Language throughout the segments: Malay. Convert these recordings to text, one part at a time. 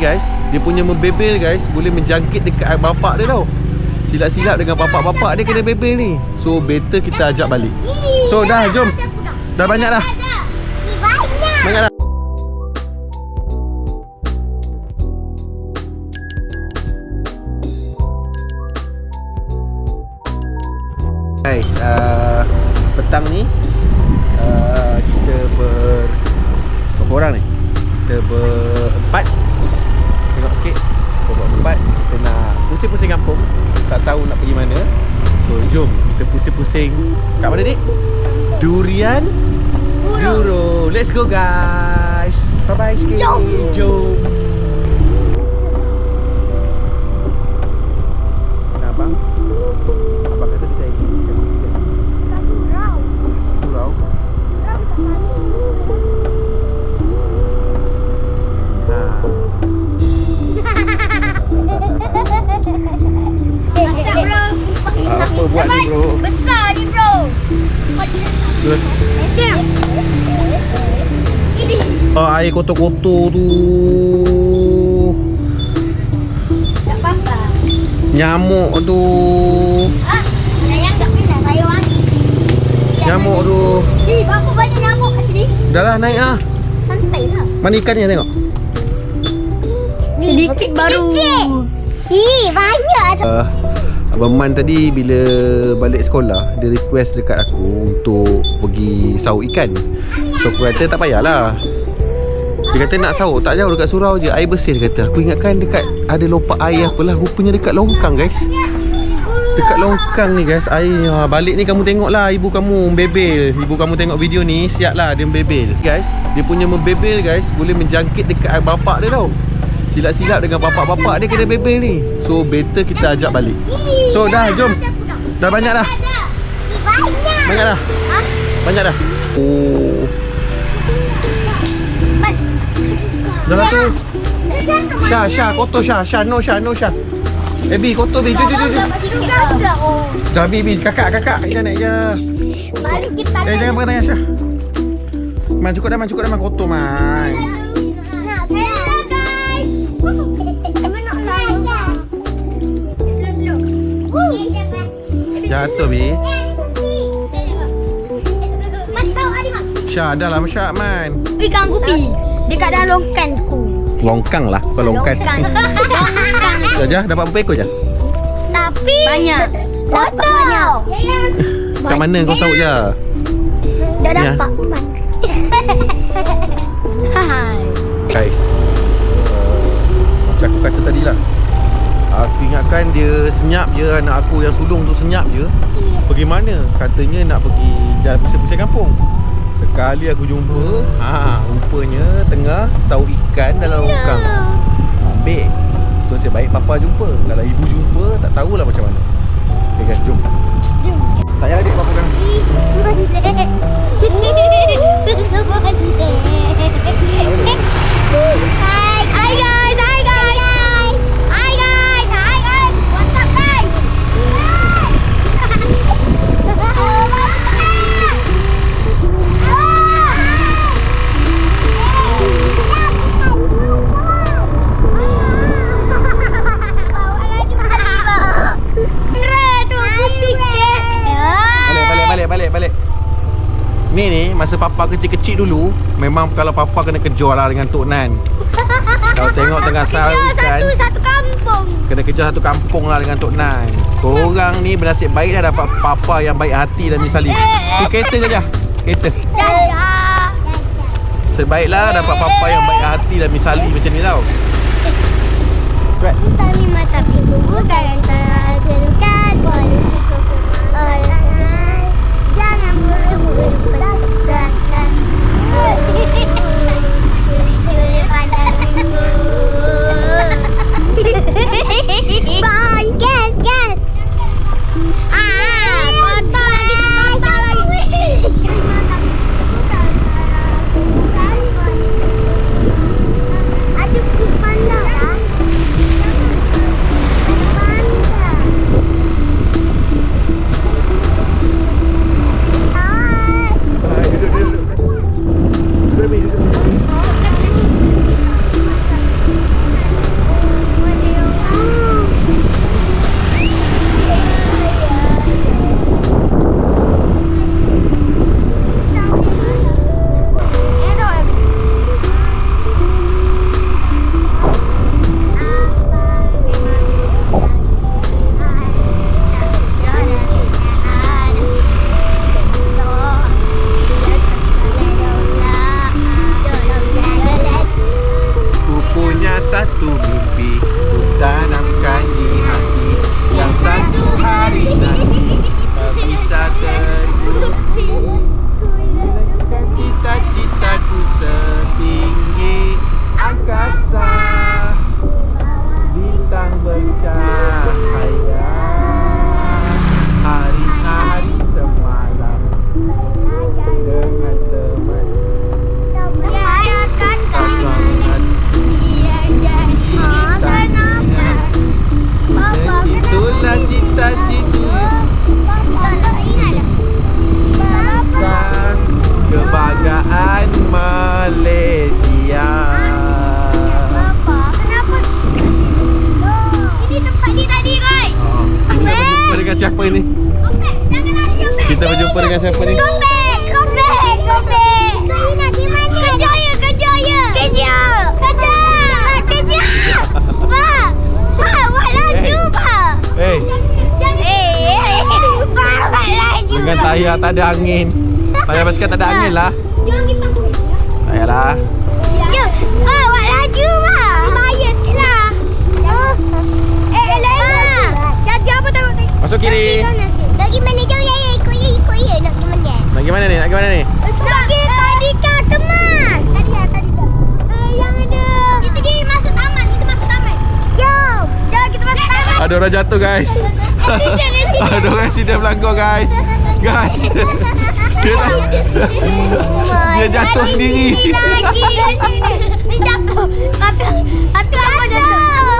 Guys, dia punya membebel guys boleh menjangkit dekat bapak dia tau. Silap-silap dengan bapak-bapak dia kena bebel ni. So better kita ajak balik. So dah jom. Dah banyak dah. Banyak. Dah. Guys, uh, petang ni uh, kita ber berapa orang ni? Kita berempat. Sikit. Kita nak pusing-pusing kampung. Tak tahu nak pergi mana. So jom kita pusing-pusing. Kat mana ni? Durian Euro. Let's go guys. Bye bye sikit. Jom. Jom. Oh, air kotor-kotor tu. Tak. Nyamuk tu. Ah, sayang tak kena saya wangi. Nyamuk tu. Ih, berapa banyak nyamuk kat sini? Dah lah naik lah. Santai lah. Mana ikannya tengok. Sedikit baru. Ih, banyak. Uh, Abang Man tadi bila balik sekolah Dia request dekat aku untuk pergi sauk ikan So aku kata tak payahlah Dia kata nak sauk tak jauh dekat surau je Air bersih dia kata. Aku ingatkan dekat ada lopak air apalah Rupanya dekat longkang guys. Dekat longkang ni guys Air ha, Balik ni kamu tengok lah Ibu kamu membebel. Ibu kamu tengok video ni Siap lah dia membebel. Guys Dia punya membebel guys Boleh menjangkit dekat bapak dia tau. Silap-silap dengan bapak-bapak dia kena bebel ni. So better kita ajak balik. So dah jom. Dah banyak dah? Banyak. Banyak dah? Banyak dah? Oh Dah lah tu. Syah Syah kotor Syah. Syah no Syah no Syah. Eh Bi kotor Bi Jom jom jom. Dah Bi Bi kakak kakak. Kita naik je. Mari kita Eh jangan pegang tangan Syah. Man cukup dah man. Cukup dah man. Kotor man. Jatuh mak? Syah dah lah Syah man. Ih ganggu Dekat dalam longkan ku. Longkang lah Bukan longkan Longkan. Dah je dapat berapa ekor je Tapi banyak. Dapat banyak. Kat mana kau saut je Dah Ya. dapat. Hai. Guys uh, Macam aku kata tadi lah Aku ingatkan dia senyap je Anak aku yang sulung tu senyap je Pergi mana? Katanya nak pergi Jalan pusing-pusing kampung Sekali aku jumpa ha, Rupanya tengah saut ikan dalam longkang Ambil. Tu nasib baik papa jumpa. Kalau ibu jumpa tak tahulah macam mana. Okay guys jom. Jom. Tak payah adik papa guys, hai guys. Ni ni masa papa kecil-kecil dulu Memang kalau papa kena kejar lah dengan Tok Nan. Kalau tengok tengah Kejar ikan satu satu kampung. Kena kejar satu kampung lah dengan Tok Nan. Korang ni bernasib baik dah dapat papa yang baik hati dan misali Tu kereta je je Kereta. Sebaiklah dapat papa yang baik hati dan misali macam ni tau. Cepat Kami macam itu bukan antara kedudukan boleh jangan buru-buru ピッ! Siapa ni? Kita berjumpa dengan siapa ni? Kopek Kopek Kopek Kau nak di mana Kerja ya Kerja ya Kerja Kerja Kerja Pak. Pak Pak laju Pak Eh, Eh Pak Pak laju. Dengan tayar tak ada angin. Tayar basikal tak ada angin lah. Jangan kita Tak payahlah. Ya, ah, Masuk kiri Lagi mana jauh ya? ya, Ikut ya, ikut ya. Nak pergi mana? Nak pergi mana ni? Nak pergi mana ni? Lagi tadi kah kemas? Tadi ya, tadi kah? Eh, yang ada. Kita pergi masuk taman. Kita masuk taman. Jom. Jom kita masuk taman. Ada orang jatuh guys. Ada orang accident berlaku guys Guys Dia tak Dia jatuh sendiri. Lagi. Dia jatuh. Kata, kata apa jatuh? Jatuh, jatuh tu.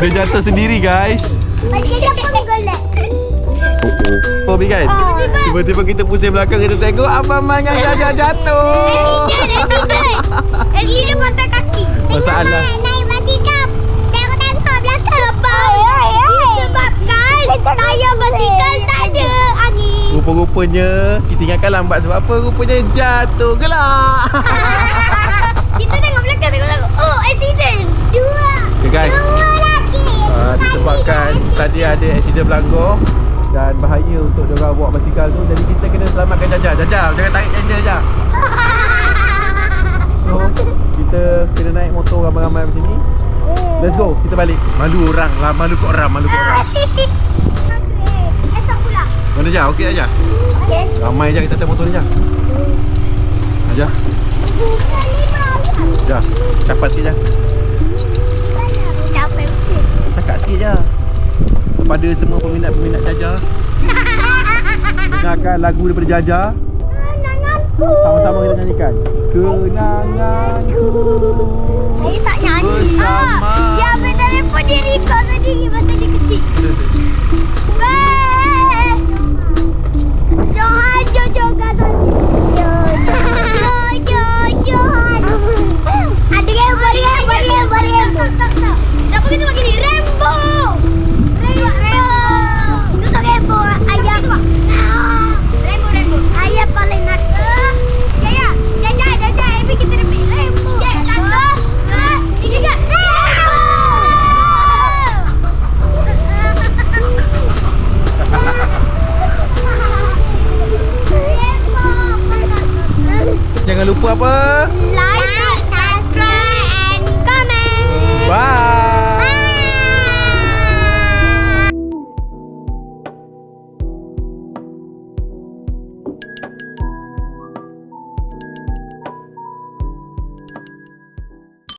Dia jatuh sendiri guys Oh, oh kan? Tiba-tiba kita pusing belakang kita tengok Abang Man dengan Jaja jatuh Accident, accident. Accident patah kaki. Masalah. Naik basikal. Tengok-tengok belakang. Sebab disebabkan tayar basikal tak ada angin. Rupa-rupanya Kita ingatkan lambat sebab apa Rupanya jatuh gelak Kita tengok belakang, tengok belakang. Oh, accident. Dua. Okay guys Dua lagi. uh, Disebabkan tadi accident berlaku Dan bahaya untuk diorang bawa basikal tu. Jadi kita kena selamatkan Jaja Jaja jangan tarik tender Jaja So kita kena naik motor ramai-ramai macam ni. Let's go kita balik. Malu orang lah Malu kat orang Malu kat orang. Esok pula. Mana Jaja okey Okay. Ramai je kita atas motor ni Jaja Jaja Jaja Cepat sikit Jaja Capek. Cakap sikit Kepada semua peminat-peminat Jaja Dengarkan lagu daripada Jaja. Sama-sama kita nyanyikan Kenanganku Saya tak nyanyi. Bersama. Ah, dia ambil telefon dia record sendiri masa dia kecil. our like, subscribe, and comment. Bye.